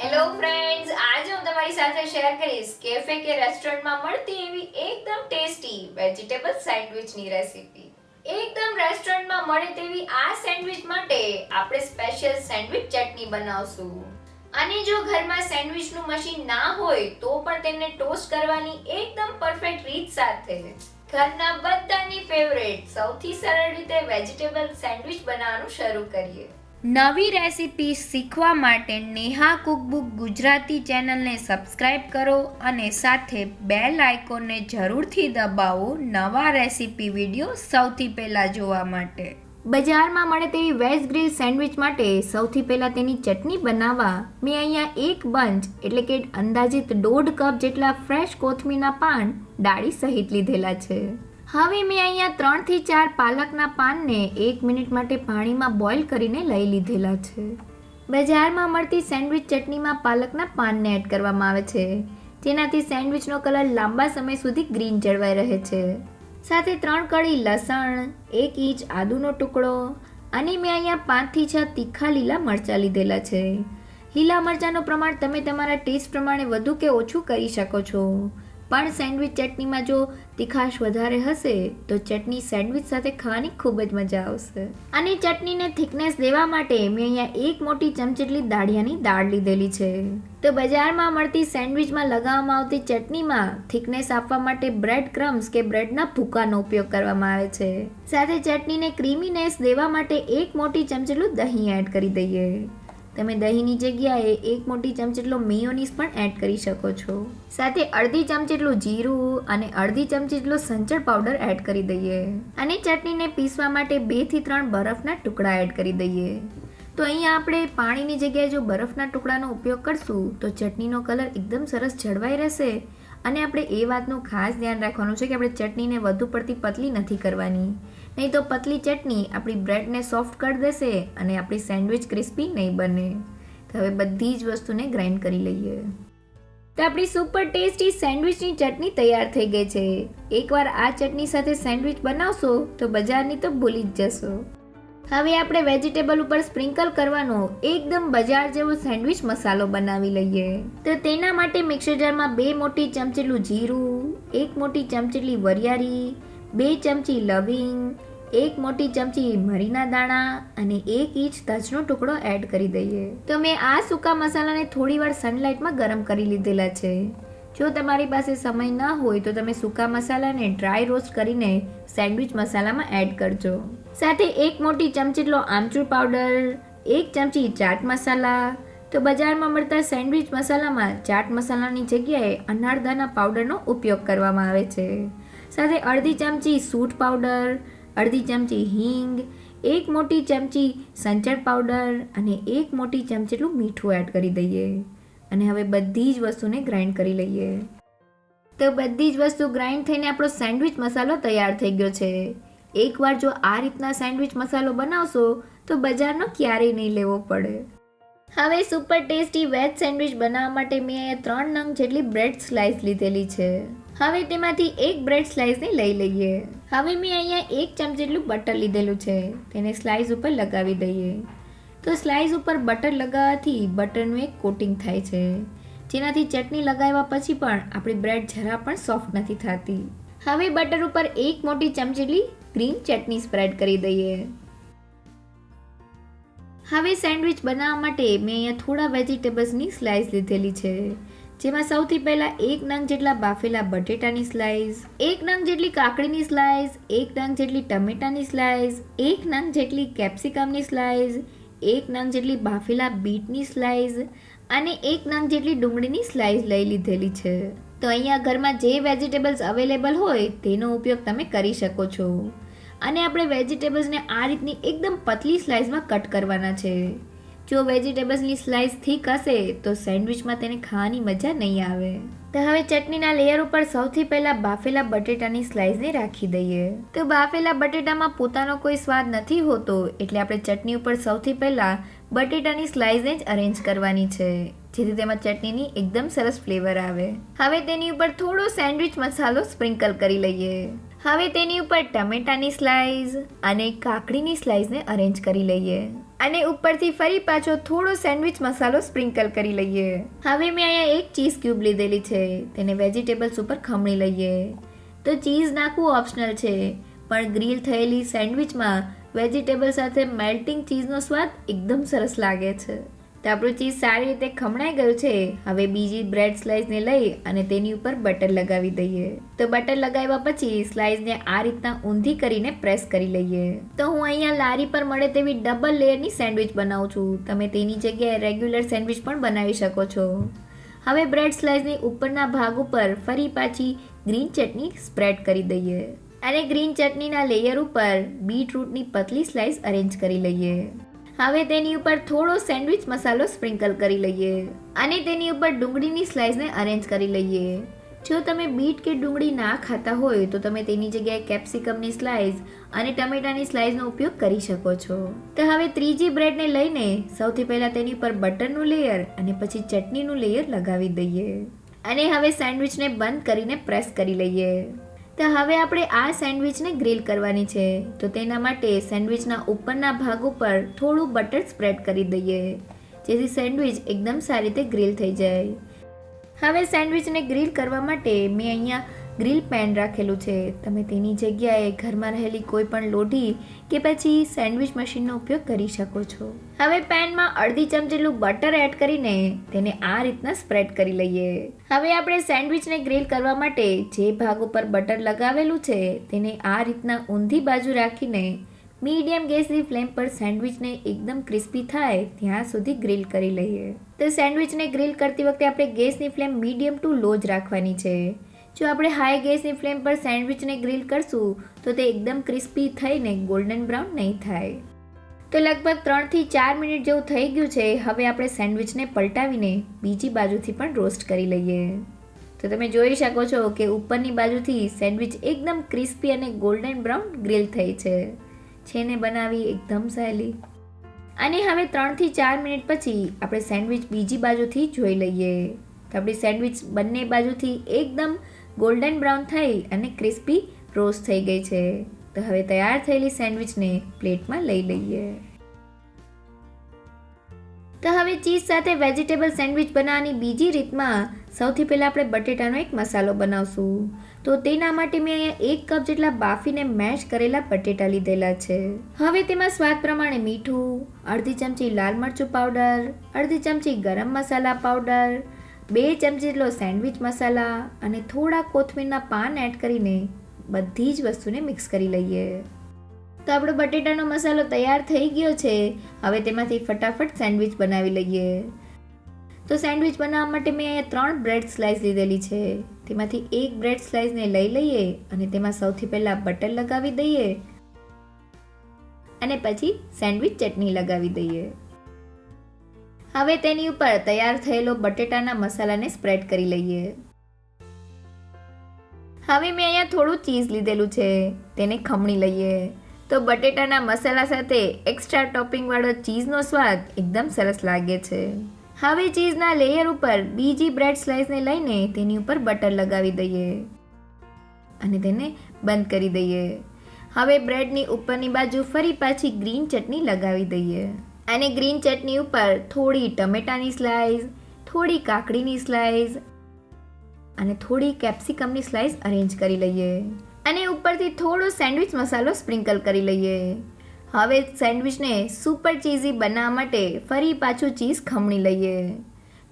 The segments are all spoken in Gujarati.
હેલો ફ્રેન્ડ્સ આજે હું તમારી સાથે શેર કરીશ કેફે કે રેસ્ટોરન્ટમાં મળતી એવી એકદમ ટેસ્ટી વેજીટેબલ સેન્ડવિચની રેસીપી એકદમ રેસ્ટોરન્ટમાં મળે તેવી આ સેન્ડવિચ માટે આપણે સ્પેશિયલ સેન્ડવિચ ચટણી બનાવશું. અને જો ઘરમાં સેન્ડવિચનું મશીન ના હોય, તો પણ તેમને ટોસ્ટ કરવાની એકદમ પરફેક્ટ રીત સાથે. ઘરના બધાની ફેવરેટ સૌથી સરળ રીતે વેજીટેબલ સેન્ડવિચ બનાવવાનું શરૂ કરીએ. નવી રેસીપી શીખવા માટે નેહા કુકબુક ગુજરાતી ચેનલને સબસ્ક્રાઈબ કરો અને સાથે બેલ આઇકોનને જરૂરથી દબાવો નવા રેસીપી વીડિયો સૌથી પહેલાં જોવા માટે. બજારમાં મળે તેવી વેજ ગ્રીલ સેન્ડવિચ માટે સૌથી પહેલાં તેની ચટણી બનાવવા મેં અહીંયા એક બંચ, એટલે કે અંદાજિત દોઢ કપ જેટલા ફ્રેશ કોથમીરના પાન ડાળી સહિત લીધેલા છે. હવે મેં અહીંયા ત્રણથી ચાર પાલકના પાનને એક મિનિટ માટે પાણીમાં બોઇલ કરીને લઈ લીધેલા છે. બજારમાં મળતી સેન્ડવિચ ચટણીમાં પાલકના પાનને એડ કરવામાં આવે છે. જેનાથી સેન્ડવિચનો કલર લાંબા સમય સુધી ગ્રીન જળવાઈ રહે છે. સાથે ત્રણ કળી લસણ, એક ઇંચ આદુનો ટુકડો અને મેં અહીંયા પાંચથી છ તીખા લીલા મરચાં લીધેલા છે. લીલા મરચાંનું પ્રમાણ તમે તમારા ટેસ્ટ પ્રમાણે વધુ કે ઓછું કરી શકો છો. પણ સેન્ડવિચ ચટણીમાં જો તીખાશ વધારે હશે, તો ચટણી સેન્ડવિચ સાથે ખાવાની ખૂબ જ મજા આવશે. અને ચટણીને થિકનેસ દેવા માટે મેં અહીંયા એક મોટી ચમચેટલી દાળિયાની દાળ લીધેલી છે. તો બજારમાં મળતી સેન્ડવિચમાં લગાવવામાં આવતી ચટણીમાં થિકનેસ આપવા માટે બ્રેડ ક્રમ્સ કે બ્રેડના ભૂકાનો ઉપયોગ કરવામાં આવે છે. સાથે ચટણીને ક્રીમીનેસ દેવા માટે એક મોટી ચમચેટલું દહીં એડ કરી દઈએ. તમે દહીંની જગ્યાએ એક મોટી ચમચી જેટલો મેયોનીસ પણ એડ કરી શકો છો. સાથે અડધી ચમચેટલું જીરું અને અડધી ચમચી જેટલો સંચળ પાવડર એડ કરી દઈએ. અને ચટણીને પીસવા માટે બેથી ત્રણ બરફના ટુકડા એડ કરી દઈએ. તો અહીંયા આપણે પાણીની જગ્યાએ જો બરફના ટુકડાનો ઉપયોગ કરશું, તો ચટણીનો કલર એકદમ સરસ જળવાઈ રહેશે. અને આપણે એ વાતનું ખાસ ધ્યાન રાખવાનું છે કે આપણે ચટણીને વધુ પડતી પતલી નથી કરવાની. નહીં તો પતલી ચટણી આપણી બ્રેડને સોફ્ટ કરી દેશે અને આપણી સેન્ડવિચ ક્રિસ્પી નહીં બને. તો હવે બધી જ વસ્તુને ગ્રાઇન્ડ કરી લઈએ. તો આપણી સુપર ટેસ્ટી સેન્ડવિચની ચટણી તૈયાર થઈ ગઈ છે. એકવાર આ ચટણી સાથે સેન્ડવિચ બનાવશો તો બજારની તો ભૂલી જ જશો. હવે આપણે વેજીટેબલ ઉપર સ્પ્રિંકલ કરવાનો એકદમ બજાર જેવો સેન્ડવિચ મસાલો બનાવી લઈએ. તો તેના માટે મિક્સર જારમાં બે મોટી ચમચેટલું જીરું, એક મોટી ચમચેટલી વરિયાળી બે ચમચી લવિંગ, એક મોટી ચમચી મરીના દાણા અને એક ઇંચ તજનો ટુકડો એડ કરી દઈએ. તો મેં આ સૂકા મસાલાને થોડીવાર સનલાઇટમાં ગરમ કરી લીધેલા છે. જો તમારી પાસે સમય ન હોય તો તમે સૂકા મસાલાને ડ્રાય રોસ્ટ કરીને સેન્ડવિચ મસાલામાં એડ કરજો. સાથે એક મોટી ચમચીટલો આમચૂર પાવડર, એક ચમચી ચાટ મસાલા. તો બજારમાં મળતા સેન્ડવિચ મસાલામાં ચાટ મસાલાની જગ્યાએ અનારદાના પાવડરનો ઉપયોગ કરવામાં આવે છે. સાથે અડધી ચમચી સૂટ પાવડર, અડધી ચમચી હિંગ, એક મોટી ચમચી સંચળ પાવડર અને એક મોટી ચમચી એટલું મીઠું એડ કરી દઈએ. અને હવે બધી જ વસ્તુને ગ્રાઇન્ડ કરી લઈએ. તો બધી જ વસ્તુ ગ્રાઇન્ડ થઈને આપણો સેન્ડવિચ મસાલો તૈયાર થઈ ગયો છે. એકવાર જો આ રીતના સેન્ડવિચ મસાલો બનાવશો, તો બજારનો ક્યારેય નહીં લેવો પડે. હવે સુપર ટેસ્ટી વેજ સેન્ડવિચ બનાવવા માટે મેં ત્રણ નંગ જેટલી બ્રેડ સ્લાઇસ લીધેલી છે. હવે તેમાંથી એક બ્રેડ સ્લાઇસને લઈ લઈએ. હવે મેં અહીંયા એક ચમચ જેટલું બટર લીધેલું છે. તેને સ્લાઇસ ઉપર લગાવી દઈએ. તો સ્લાઇસ ઉપર બટર લગાવવાથી બટરનું એક કોટિંગ થાય છે. જેનાથી ચટણી લગાવ્યા પછી પણ આપણી બ્રેડ જરા પણ સોફ્ટ નથી થતી. હવે બટર ઉપર એક મોટી ચમચેલી ગ્રીન ચટણી સ્પ્રેડ કરી દઈએ. હવે સેન્ડવિચ બનાવવા માટે મેં અહીંયા થોડા વેજીટેબલ્સની સ્લાઇસ લીધેલી છે. જેમાં સૌથી પહેલાં એક નંગ જેટલા બાફેલા બટેટાની સ્લાઇસ એક નંગ જેટલી કાકડીની સ્લાઇસ એક નંગ જેટલી ટમેટાની સ્લાઇસ એક નંગ જેટલી કેપ્સિકમની સ્લાઇસ એક નંગ જેટલી બાફેલા બીટની સ્લાઇસ અને એક નંગ જેટલી ડુંગળીની સ્લાઇસ લઈ લીધેલી છે. તો અહીંયા ઘરમાં જે વેજીટેબલ્સ અવેલેબલ હોય તેનો ઉપયોગ તમે કરી શકો છો. અને આપણે વેજીટેબલ્સને આ રીતની એકદમ પતલી સ્લાઇસમાં કટ કરવાના છે. જો વેજીટેબલ્સની સ્લાઇસ થીક હશે, તો સેન્ડવિચમાં તેને ખાવાની મજા નહીં આવે. તો હવે ચટણીના લેયર ઉપર સૌથી પહેલા બાફેલા બટેટાની સ્લાઇસને રાખી દઈએ. તો બાફેલા બટેટામાં પોતાનો કોઈ સ્વાદ નથી હોતો, એટલે આપણે ચટણી ઉપર સૌથી પહેલા બટેટાની સ્લાઇસને જ અરેન્જ કરવાની છે, જેથી તેમાં ચટણીની એકદમ સરસ ફ્લેવર આવે. હવે તેની ઉપર થોડો સેન્ડવિચ મસાલો સ્પ્રિંકલ કરી લઈએ. હવે તેની ઉપર ટમેટાની સ્લાઇસ અને કાકડીની સ્લાઇસને અરેન્જ કરી લઈએ. અને ઉપરથી ફરી પાછો થોડો સેન્ડવિચ મસાલો સ્પ્રિંકલ કરી લઈએ. હવે મેં અહીંયા એક ચીઝ ક્યુબ લીધેલી છે. તેને વેજીટેબલ્સ ઉપર ખમણી લઈએ. તો ચીઝ નાખવું ઓપ્શનલ છે. પણ ગ્રીલ થયેલી સેન્ડવિચમાં વેજીટેબલ સાથે મેલ્ટિંગ ચીઝનો સ્વાદ એકદમ સરસ લાગે છે. તો આપણું ચીઝ સારી રીતે ખમણાઈ ગયું છે. હવે બીજી બ્રેડ સ્લાઇસને લઈ અને તેની ઉપર બટર લગાવી દઈએ. તો બટર લગાવ્યા પછી સ્લાઇસને આ રીતના ઊંધી કરીને પ્રેસ કરી લઈએ. તો હું અહીંયા લારી પર મળે તેવી ડબલ લેયરની સેન્ડવિચ બનાવું છું. તમે તેની જગ્યાએ રેગ્યુલર સેન્ડવિચ પણ બનાવી શકો છો. હવે બ્રેડ સ્લાઇસની ઉપરના ભાગ ઉપર ફરી પાછી ગ્રીન ચટણી સ્પ્રેડ કરી દઈએ. અને ગ્રીન ચટણીના લેયર ઉપર બીટરૂટની પતલી સ્લાઇસ અરેન્જ કરી લઈએ. હવે તેની ઉપર થોડો સેન્ડવિચ મસાલો સ્પ્રિંકલ કરી લઈએ અને તેની ઉપર ડુંગળીની સ્લાઇસને અરેન્જ કરી લઈએ. જો તમે બીટ કે ડુંગળી ના ખાતા હોય તો તમે તેની જગ્યાએ કેપ્સિકમની સ્લાઇસ અને ટમેટાની સ્લાઇસનો ઉપયોગ કરી શકો છો. તો હવે ત્રીજી બ્રેડને લઈને સૌથી પહેલાં તેની ઉપર બટરનું લેયર અને પછી ચટણીનું લેયર લગાવી દઈએ. અને હવે સેન્ડવિચને બંધ કરીને પ્રેસ કરી લઈએ. તો હવે આપણે આ સેન્ડવિચને ગ્રીલ કરવાની છે. તો તેના માટે સેન્ડવિચના ઉપરના ભાગ ઉપર થોડું બટર સ્પ્રેડ કરી દઈએ, જેથી સેન્ડવિચ એકદમ સારી રીતે ગ્રીલ થઈ જાય. હવે સેન્ડવિચને ગ્રીલ કરવા માટે મેં અહીંયા ગ્રીલ પેન રાખેલું છે. તમે તેની જગ્યાએ ઘરમાં રહેલી કોઈ પણ લોઢી કે પછી સેન્ડવિચ મશીનનો ઉપયોગ કરી શકો છો. હવે પેનમાં અડધી ચમચેલું બટર એડ કરીને તેને આ રીતના સ્પ્રેડ કરી લઈએ. હવે આપણે સેન્ડવિચને ગ્રીલ કરવા માટે જે ભાગ ઉપર બટર લગાવેલું છે તેને આ રીતના ઊંધી બાજુ રાખીને મીડિયમ ગેસની ફ્લેમ પર સેન્ડવિચને એકદમ ક્રિસ્પી થાય ત્યાં સુધી ગ્રીલ કરી લઈએ. તો સેન્ડવિચને ગ્રીલ કરતી વખતે આપણે ગેસની ફ્લેમ મીડિયમ ટુ લો જ રાખવાની છે. જો આપણે હાઈ ગેસની ફ્લેમ પર સેન્ડવિચને ગ્રીલ કરશું, તો તે એકદમ ક્રિસ્પી થઈને ગોલ્ડન બ્રાઉન નહીં થાય. તો લગભગ ત્રણથી ચાર મિનિટ જેવું થઈ ગયું છે, હવે આપણે સેન્ડવિચને પલટાવીને બીજી બાજુથી પણ રોસ્ટ કરી લઈએ. તો તમે જોઈ શકો છો કે ઉપરની બાજુથી સેન્ડવિચ એકદમ ક્રિસ્પી અને ગોલ્ડન બ્રાઉન ગ્રીલ થઈ છે. છેને બનાવી એકદમ સહેલી. અને હવે ત્રણથી ચાર મિનિટ પછી આપણે સેન્ડવિચ બીજી બાજુથી જોઈ લઈએ. તો આપણી સેન્ડવિચ બંને બાજુથી એકદમ ગોલ્ડન બ્રાઉન થઈ અને ક્રિસ્પી રોસ્ટ થઈ ગઈ છે. તો હવે તૈયાર થયેલી સેન્ડવિચને પ્લેટમાં લઈ લઈએ. તો હવે ચીઝ સાથે વેજીટેબલ સેન્ડવિચ બનાવવાની બીજી રીતમાં સૌથી પહેલાં આપણે બટેટાનો એક મસાલો બનાવશું. તો તેના માટે મેં અહીંયા એક કપ જેટલા બાફીને મેશ કરેલા બટેટા લીધેલા છે. હવે તેમાં સ્વાદ પ્રમાણે મીઠું, અડધી ચમચી લાલ મરચું પાવડર, અડધી ચમચી ગરમ મસાલા પાવડર બે ચમચી જેટલો સેન્ડવિચ મસાલા અને થોડા કોથમીરના પાન એડ કરીને બધી જ વસ્તુને મિક્સ કરી લઈએ. તો આપણો બટેટાનો મસાલો તૈયાર થઈ ગયો છે. હવે તેમાંથી ફટાફટ સેન્ડવિચ બનાવી લઈએ. તો સેન્ડવિચ બનાવવા માટે મેં અહીંયા ત્રણ બ્રેડ સ્લાઇસ લીધેલી છે. તેમાંથી એક બ્રેડ સ્લાઇસને લઈ લઈએ અને તેમાં સૌથી પહેલાં બટર લગાવી દઈએ. અને પછી સેન્ડવિચ ચટણી લગાવી દઈએ. હવે તેની ઉપર તૈયાર થયેલો બટેટાના મસાલાને સ્પ્રેડ કરી લઈએ. હવે મેં અહીંયા થોડું ચીઝ લીધેલું છે, તેને ખમણી લઈએ. તો બટેટાના મસાલા સાથે એક્સ્ટ્રા ટોપિંગવાળો ચીઝનો સ્વાદ એકદમ સરસ લાગે છે. હવે ચીઝના લેયર ઉપર બીજી બ્રેડ સ્લાઇસને લઈને તેની ઉપર બટર લગાવી દઈએ. અને તેને બંધ કરી દઈએ. હવે બ્રેડની ઉપરની બાજુ ફરી પાછી ગ્રીન ચટણી લગાવી દઈએ. અને ગ્રીન ચટણી ઉપર થોડી ટમેટાની સ્લાઇસ થોડી કાકડીની સ્લાઇસ અને થોડી કેપ્સિકમની સ્લાઇસ અરેન્જ કરી લઈએ. અને ઉપરથી થોડો સેન્ડવિચ મસાલો સ્પ્રિંકલ કરી લઈએ. હવે સેન્ડવિચને સુપર ચીઝી બનાવવા માટે ફરી પાછું ચીઝ ખમણી લઈએ.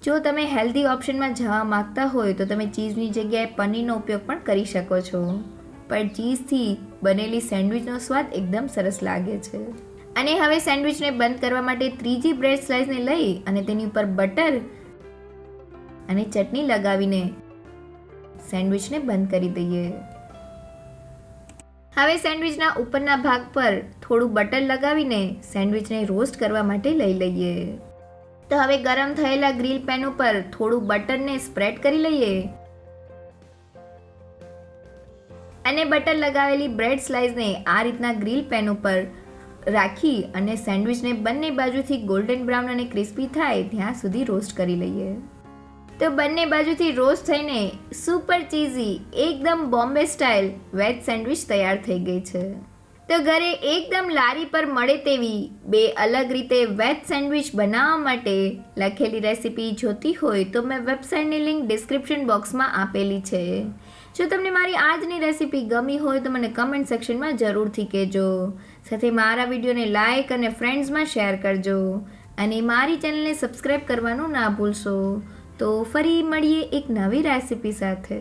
જો તમે હેલ્ધી ઓપ્શનમાં જવા માંગતા હોય તો તમે ચીઝની જગ્યાએ પનીરનો ઉપયોગ પણ કરી શકો છો. પણ ચીઝથી બનેલી સેન્ડવિચનો સ્વાદ એકદમ સરસ લાગે છે. અને હવે સેન્ડવિચને બંધ કરવા માટે ત્રીજી બ્રેડ સ્લાઇસને લઈ અને તેની ઉપર બટર અને ચટણી લગાવીને સેન્ડવિચને બંધ કરી દઈએ. હવે સેન્ડવિચના ઉપરના ભાગ પર થોડું બટર લગાવીને સેન્ડવિચને રોસ્ટ કરવા માટે લઈ લઈએ. તો હવે ગરમ થયેલા ગ્રીલ પેન ઉપર થોડું બટરને સ્પ્રેડ કરી લઈએ. અને બટર લગાવેલી બ્રેડ સ્લાઇસને આ રીતના ગ્રીલ પેન ઉપર રાખી અને સેન્ડવિચને બંને બાજુથી ગોલ્ડન બ્રાઉન અને ક્રિસ્પી થાય ત્યાં સુધી રોસ્ટ કરી લઈએ. તો બંને બાજુથી રોસ્ટ થઈને સુપર ચીઝી એકદમ બોમ્બે સ્ટાઇલ વેજ સેન્ડવિચ તૈયાર થઈ ગઈ છે. તો ઘરે એકદમ લારી પર મળે તેવી બે અલગ રીતે વેજ સેન્ડવિચ બનાવવા માટે લખેલી રેસીપી જોતી હોય તો મેં વેબસાઇટની લિંક ડિસ્ક્રિપ્શન બોક્સમાં આપેલી છે. જો તમને મારી આજની રેસીપી ગમી હોય તો મને કમેન્ટ સેક્શનમાં જરૂરથી કહેજો. સાથે મારા વિડીયોને લાઇક અને ફ્રેન્ડ્સમાં શેર કરજો. અને મારી ચેનલને સબસ્ક્રાઈબ કરવાનું ના ભૂલશો. તો ફરી મળીએ એક નવી રેસીપી સાથે.